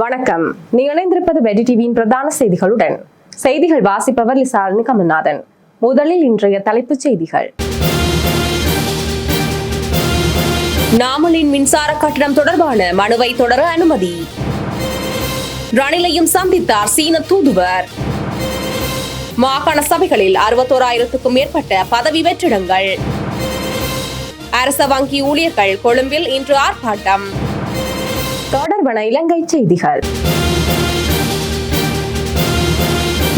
வணக்கம். நீங்கள் இணைந்திருப்பது வெடி டிவியின் பிரதான செய்திகளுடன். செய்திகள் வாசிப்பவர் லிசாலினி கமல்நாதன் முதலில் இன்றைய தலைப்புச் செய்திகள். நாமலின் மின்சார கட்டணம் தொடர்பான மனுவை தொடர அனுமதி. ரணிலையும் சந்தித்தார் சீன தூதுவர். மாகாண சபைகளில் அறுபத்தோராயிரத்துக்கும் மேற்பட்ட பதவி வெற்றிடங்கள். அரச வங்கி ஊழியர்கள் கொழும்பில் இன்று ஆர்ப்பாட்டம். தொடர்பான இலங்கை செய்திகள்.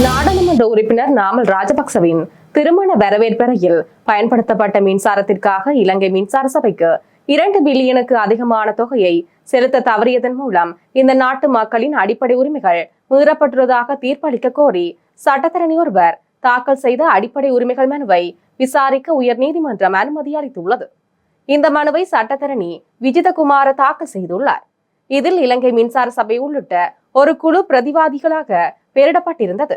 நாடாளுமன்ற உறுப்பினர் நாமல் ராஜபக்சவின் திருமண வரவேற்பறையில் பயன்படுத்தப்பட்ட மின்சாரத்திற்காக இலங்கை மின்சார சபைக்கு இரண்டு பில்லியனுக்கு அதிகமான தொகையை செலுத்த தவறியதன் மூலம் இந்த நாட்டு மக்களின் அடிப்படை உரிமைகள் மீறப்பட்டுள்ளதாக தீர்ப்பளிக்க கோரி சட்டத்தரணி ஒருவர் தாக்கல் செய்த அடிப்படை உரிமைகள் மனுவை விசாரிக்க உயர்நீதிமன்றம் அனுமதி அளித்துள்ளது. இந்த மனுவை சட்டத்தரணி விஜிதகுமார தாக்கல் செய்துள்ளார். இதில் இலங்கை மின்சார சபை உள்ளிட்ட ஒரு குழு பிரதிவாதிகளாக பெயரிடப்பட்டிருந்தது.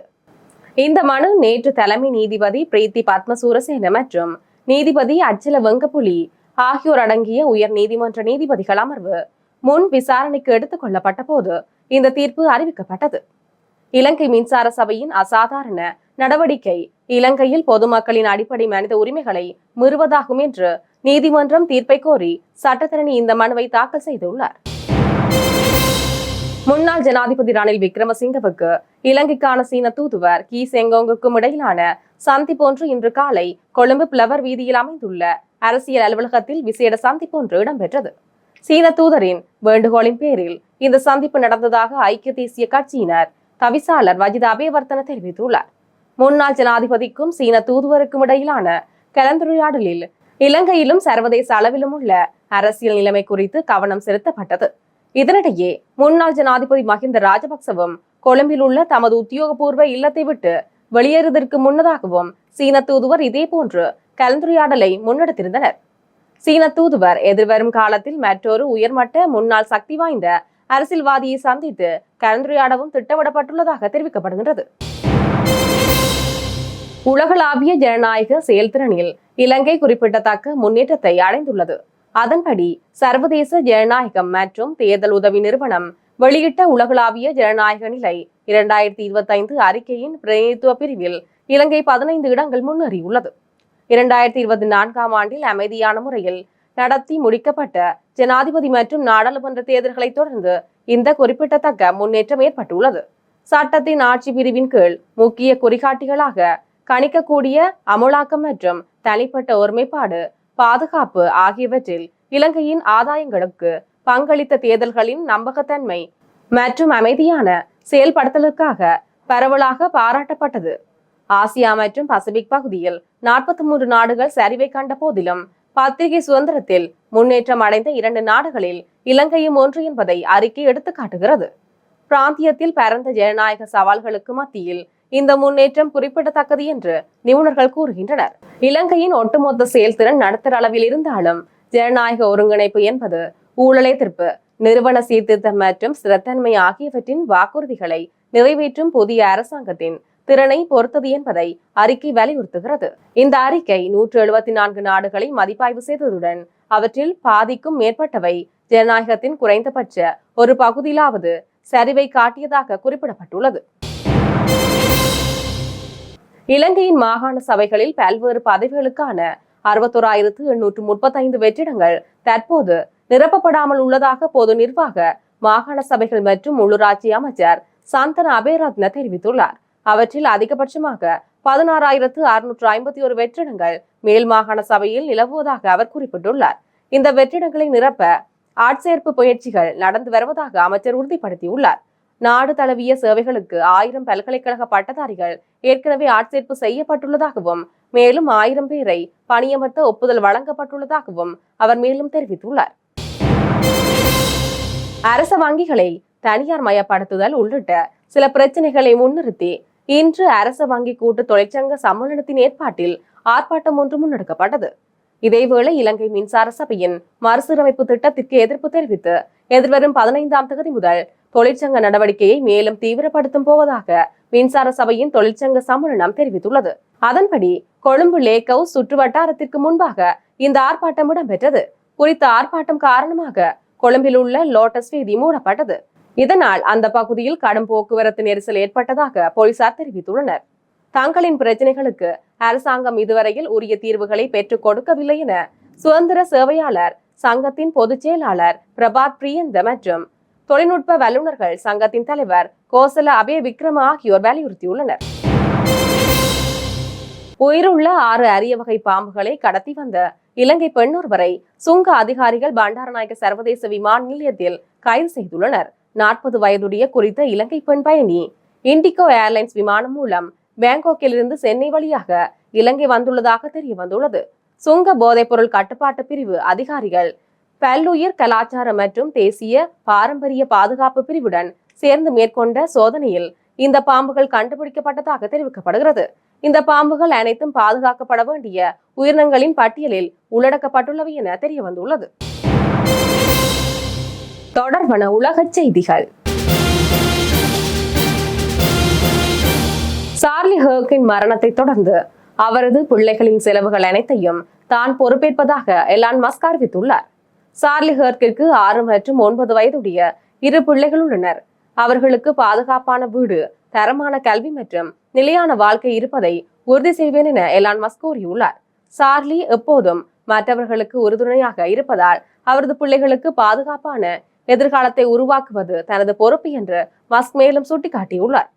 இந்த மனு நேற்று தலைமை நீதிபதி பிரீத்தி பத்மசூரசேன மற்றும் நீதிபதி அச்சல வெங்கப்புலி ஆகியோர் அடங்கிய உயர் நீதிமன்ற நீதிபதிகள் அமர்வு முன் விசாரணைக்கு எடுத்துக் கொள்ளப்பட்ட போது இந்த தீர்ப்பு அறிவிக்கப்பட்டது. இலங்கை மின்சார சபையின் அசாதாரண நடவடிக்கை இலங்கையில் பொதுமக்களின் அடிப்படை மனித உரிமைகளை மீறுவதாகும் என்று நீதிமன்றம் தீர்ப்பை கோரி சட்டத்தரணி இந்த மனுவை தாக்கல் செய்துள்ளார். முன்னாள் ஜனாதிபதி ரணில் விக்ரமசிங்கவுக்கு இலங்கைக்கான சீன தூதுவர் கி. செங்கோங்குக்கும் இடையிலான சந்திப்பொன்று இன்று காலை கொழும்பு பிளவர் வீதியில் அமைந்துள்ள அரசியல் அலுவலகத்தில் விசேட சந்திப்பொன்று இடம்பெற்றது. சீன தூதரின் வேண்டுகோளின் பேரில் இந்த சந்திப்பு நடந்ததாக ஐக்கிய தேசிய கட்சியினர் தவிசாளர் வஜித அபேவர்த்தன தெரிவித்துள்ளார். முன்னாள் ஜனாதிபதிக்கும் சீன தூதுவருக்கும் இடையிலான கலந்துரையாடலில் இலங்கையிலும் சர்வதேச அளவிலும் உள்ள அரசியல் நிலைமை குறித்து கவனம் செலுத்தப்பட்டது. இதனிடையே முன்னாள் ஜனாதிபதி மஹிந்த ராஜபக்சவும் கொழும்பில் உள்ள தமது உத்தியோகபூர்வ இல்லத்தை விட்டு வெளியேறுவதற்கு முன்னதாகவும் சீன தூதுவர் இதேபோன்று கலந்துரையாடலை முன்னெடுத்திருந்தனர். சீன தூதுவர் எதிர்வரும் காலத்தில் மற்றொரு உயர்மட்ட முன்னாள் சக்தி வாய்ந்த அரசியல்வாதியை சந்தித்து கலந்துரையாடவும் திட்டமிடப்பட்டுள்ளதாக தெரிவிக்கப்படுகின்றது. உலகளாவிய ஜனநாயக செயல்திறனில் இலங்கை குறிப்பிடத்தக்க முன்னேற்றத்தை அடைந்துள்ளது. அதன்படி சர்வதேச ஜனநாயகம் மற்றும் தேர்தல் உதவி நிறுவனம் வெளியிட்ட உலகளாவிய ஜனநாயக நிலை இரண்டாயிரத்தி இருபத்தைந்து அறிக்கையின் பிரதிநிதித்துவ பிரிவில் இலங்கை பதினைந்து இடங்கள் முன்னேறியுள்ளது. இரண்டாயிரத்தி இருபத்தி நான்காம் ஆண்டில் அமைதியான முறையில் நடத்தி முடிக்கப்பட்ட ஜனாதிபதி மற்றும் நாடாளுமன்ற தேர்தல்களை தொடர்ந்து இந்த குறிப்பிடத்தக்க முன்னேற்றம் ஏற்பட்டுள்ளது. சட்டத்தின் ஆட்சி பிரிவின் கீழ் முக்கிய குறிகாட்டிகளாக கணிக்கக்கூடிய அமுலாக்கம் மற்றும் தனிப்பட்ட ஒருமைப்பாடு பாதுகாப்பு ஆகியவற்றில் இலங்கையின் ஆதாயங்களுக்கு பங்களித்த தேர்தல்களின் நம்பகத்தன்மை மற்றும் அமைதியான செயல்படுத்தலுக்காக பரவலாக பாராட்டப்பட்டது. ஆசியா மற்றும் பசிபிக் பகுதியில் நாற்பத்தி மூன்று நாடுகள் சரிவை கண்ட போதிலும் பத்திரிகை சுதந்திரத்தில் முன்னேற்றம் அடைந்த இரண்டு நாடுகளில் இலங்கையும் ஒன்று என்பதை அறிக்கை எடுத்து காட்டுகிறது பிராந்தியத்தில் பரந்த ஜனநாயக சவால்களுக்கு மத்தியில் இந்த முன்னேற்றம் குறிப்பிடத்தக்கது என்று நிபுணர்கள் கூறுகின்றனர். இலங்கையின் ஒட்டுமொத்த செயல்திறன் நடுத்தர அளவில் இருந்தாலும் ஜனநாயக ஒருங்கிணைப்பு என்பது ஊழலை எதிர்ப்பு நிறுவன சீர்திருத்தம் மற்றும் ஸ்திரத்தன்மை ஆகியவற்றின் வாக்குறுதிகளை நிறைவேற்றும் புதிய அரசாங்கத்தின் திறனை பொறுத்தது என்பதை அறிக்கை வலியுறுத்துகிறது. இந்த அறிக்கை நூற்று எழுபத்தி நான்கு நாடுகளை மதிப்பாய்வு செய்ததுடன் அவற்றில் பாதிக்கும் மேற்பட்டவை ஜனநாயகத்தின் குறைந்தபட்ச ஒரு பகுதியிலாவது சரிவை காட்டியதாக குறிப்பிடப்பட்டுள்ளது. இலங்கையின் மாகாண சபைகளில் பல்வேறு பதவிகளுக்கான அறுபத்தோராயிரத்து எண்ணூற்று முப்பத்தைந்து வெற்றிடங்கள் தற்போது நிரப்பப்படாமல் உள்ளதாக பொது நிர்வாக மாகாண சபைகள் மற்றும் உள்ளூராட்சி அமைச்சர் சந்தன அபேரத்ன தெரிவித்துள்ளார். அவற்றில் அதிகபட்சமாக பதினாறாயிரத்து அறுநூற்று ஐம்பத்தி ஒரு வெற்றிடங்கள் மேல் மாகாண சபையில் நிலவுவதாக அவர் குறிப்பிட்டுள்ளார். இந்த வெற்றிடங்களை நிரப்ப ஆட்சேர்ப்பு முயற்சிகள் நடந்து வருவதாக அமைச்சர் உறுதிப்படுத்தியுள்ளார். நாடு தழுவிய சேவைகளுக்கு ஆயிரம் பல்கலைக்கழக பட்டதாரிகள் ஏற்கனவே ஆட்சேர்ப்பு செய்யப்பட்டுள்ளதாகவும் மேலும் ஆயிரம் பேரை பணியமர்த்த ஒப்புதல் வழங்கப்பட்டுள்ளதாகவும் அவர் மேலும் தெரிவித்துள்ளார். அரச வங்கிகளை தனியார் மயப்படுத்துதல் உள்ளிட்ட சில பிரச்சனைகளை முன்னிறுத்தி இன்று அரச வங்கி கூட்டு தொழிற்சங்க சம்மேளனத்தின் ஏற்பாட்டில் ஆர்ப்பாட்டம் ஒன்று முன்னெடுக்கப்பட்டது. இதேவேளை இலங்கை மின்சார சபையின் மறுசீரமைப்பு திட்டத்திற்கு எதிர்ப்பு தெரிவித்து எதிர்வரும் பதினைந்தாம் தேதி முதல் தொழிற்சங்க நடவடிக்கையை மேலும் தீவிரப்படுத்தும் போவதாக மின்சார சபையின் தொழிற்சங்க சம்மேளனம் தெரிவித்துள்ளது. அதன்படி கொழும்பு லேக் ஹவுஸ் சுற்று வட்டாரத்திற்கு முன்பாக இந்த ஆர்ப்பாட்டம் இடம்பெற்றது. குறித்த ஆர்ப்பாட்டம் காரணமாக கொழும்பில் உள்ள லோட்டஸ் வீதி மூடப்பட்டது. இதனால் அந்த பகுதியில் கடும் போக்குவரத்து நெரிசல் ஏற்பட்டதாக போலீசார் தெரிவித்துள்ளனர். தங்களின் பிரச்சனைகளுக்கு அரசாங்கம் இதுவரையில் உரிய தீர்வுகளை பெற்றுக் கொடுக்கவில்லை என சுதந்திர சேவையாளர் சங்கத்தின் பொதுச் செயலாளர் பிரபாத் பிரியந்த மற்றும் தொழில்நுட்ப வல்லுநர்கள் சங்கத்தின் தலைவர் கோசல அபய விக்ரம ஆகியோர் வலியுறுத்தியுள்ளனர். உயிருள்ள ஆறு அரிய வகை பாம்புகளை கடத்தி வந்த இலங்கை பெண்ணொருவரை சுங்க அதிகாரிகள் பண்டாரநாயக்க சர்வதேச விமான நிலையத்தில் கைது செய்துள்ளனர். நாற்பது வயதுடைய குறித்த இலங்கை பெண் பயணி இண்டிகோ ஏர்லைன்ஸ் விமானம் மூலம் பேங்காக்கிலிருந்து சென்னை வழியாக இலங்கை வந்துள்ளதாக தெரிய வந்துள்ளது சுங்க போதைப்பொருள் கட்டுப்பாட்டு பிரிவு அதிகாரிகள் பல்லுயிர் கலாச்சார மற்றும் தேசிய பாரம்பரிய பாதுகாப்பு பிரிவுடன் சேர்ந்து மேற்கொண்ட சோதனையில் இந்த பாம்புகள் கண்டுபிடிக்கப்பட்டதாக தெரிவிக்கப்படுகிறது. இந்த பாம்புகள் அனைத்தும் பாதுகாக்கப்பட வேண்டிய உயிரினங்களின் பட்டியலில் உள்ளடக்கப்பட்டுள்ளவை என தெரிய வந்துள்ளது தொடர்பான உலக செய்திகள். சார்லி ஹர்க்கின் மரணத்தை தொடர்ந்து அவரது பிள்ளைகளின் செலவுகள் அனைத்தையும் தான் பொறுப்பேற்பதாக எலான் மஸ்க் அறிவித்துள்ளார். சார்லி ஹர்க்கிற்கு ஆறு மற்றும் ஒன்பது வயதுடைய இரு பிள்ளைகள் உள்ளனர். அவர்களுக்கு பாதுகாப்பான வீடு தரமான கல்வி மற்றும் நிலையான வாழ்க்கை இருப்பதை உறுதி செய்வேன் என எலான் மஸ்க் கூறியுள்ளார். சார்லி எப்போதும் மற்றவர்களுக்கு உறுதுணையாக இருப்பதால் அவரது பிள்ளைகளுக்கு பாதுகாப்பான எதிர்காலத்தை உருவாக்குவது தனது பொறுப்பு என்று மஸ்க் மேலும் சுட்டிக்காட்டியுள்ளார்.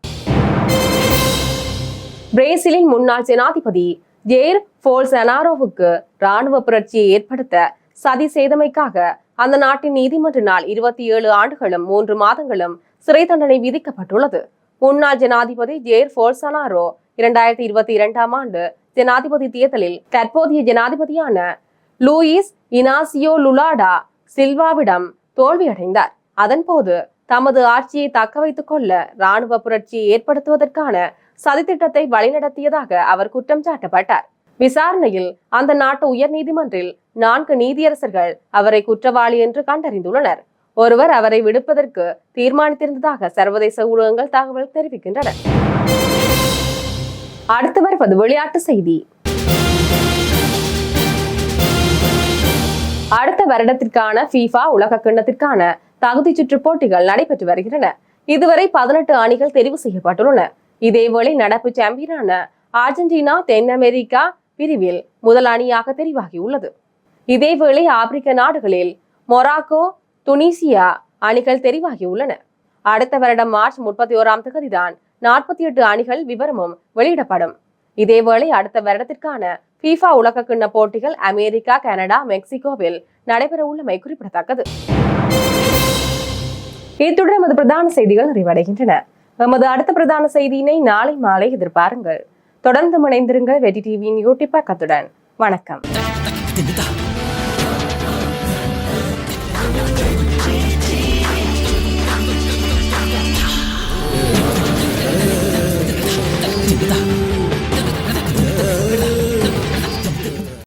பிரேசிலின் முன்னாள் ஜனாதிபதி ஜேர் போல்சனாரோவுக்கு ராணுவ புரட்சியை ஏற்படுத்த சதி செய்தமைக்காக அந்த நாட்டின் நீதிமன்றினால் இருபத்தி ஏழு ஆண்டுகளும் மூன்று மாதங்களும் சிறை தண்டனை விதிக்கப்பட்டுள்ளது. முன்னாள் ஜனாதிபதி ஜேர் போல்சனாரோ இரண்டாயிரத்தி இருபத்தி இரண்டாம் ஆண்டு ஜனாதிபதி தேர்தலில் தற்போதைய ஜனாதிபதியான லூயிஸ் இனாசியோ லுலாடா சில்வாவிடம் தோல்வியடைந்தார். அதன்போது தமது ஆட்சியை தக்க வைத்துக் கொள்ள ராணுவ புரட்சியை ஏற்படுத்துவதற்கான சதித்திட்டத்தை வழிநடத்தியதாக அவர் குற்றம் சாட்டப்பட்டார். விசாரணையில் அந்த நாட்டு உயர் நீதிமன்றில் நான்கு நீதியரசர்கள் அவரை குற்றவாளி என்று கண்டறிந்துள்ளனர். ஒருவர் அவரை விடுப்பதற்கு தீர்மானித்திருந்ததாக சர்வதேச ஊடகங்கள் தகவல் தெரிவிக்கின்றன. அடுத்து வருவது விளையாட்டு செய்தி. அடுத்த வருடத்திற்கான ஃபீஃபா உலக கிண்ணத்திற்கான தகுதி சுற்று போட்டிகள் நடைபெற்று வருகின்றன. இதுவரை பதினெட்டு அணிகள் தெரிவு செய்யப்பட்டுள்ளன. இதேவேளை நடப்பு சாம்பியனான அர்ஜென்டினா தென் அமெரிக்கா பிரிவில் முதல் அணியாக தெரிவாகியுள்ளது. இதேவேளை ஆப்பிரிக்க நாடுகளில் மொராக்கோ துனிசியா அணிகள் தெரிவாகியுள்ளன. அடுத்த வருடம் மார்ச் முப்பத்தி ஓராம் தேதிதான் நாற்பத்தி எட்டு அணிகள் விவரமும் வெளியிடப்படும். இதேவேளை அடுத்த வருடத்திற்கான ஃபீஃபா உலகக்கிண்ண போட்டிகள் அமெரிக்கா கனடா மெக்சிகோவில் நடைபெற உள்ளமை குறிப்பிடத்தக்கது. இத்துடன் எமது பிரதான செய்திகள் நிறைவடைகின்றன. எமது அடுத்த பிரதான செய்தியினை நாளை மாலை எதிர்பாருங்கள். தொடர்ந்து இணைந்திருங்கள் வெட்டி டிவியின் யூடியூப் பக்கத்துடன். வணக்கம். You're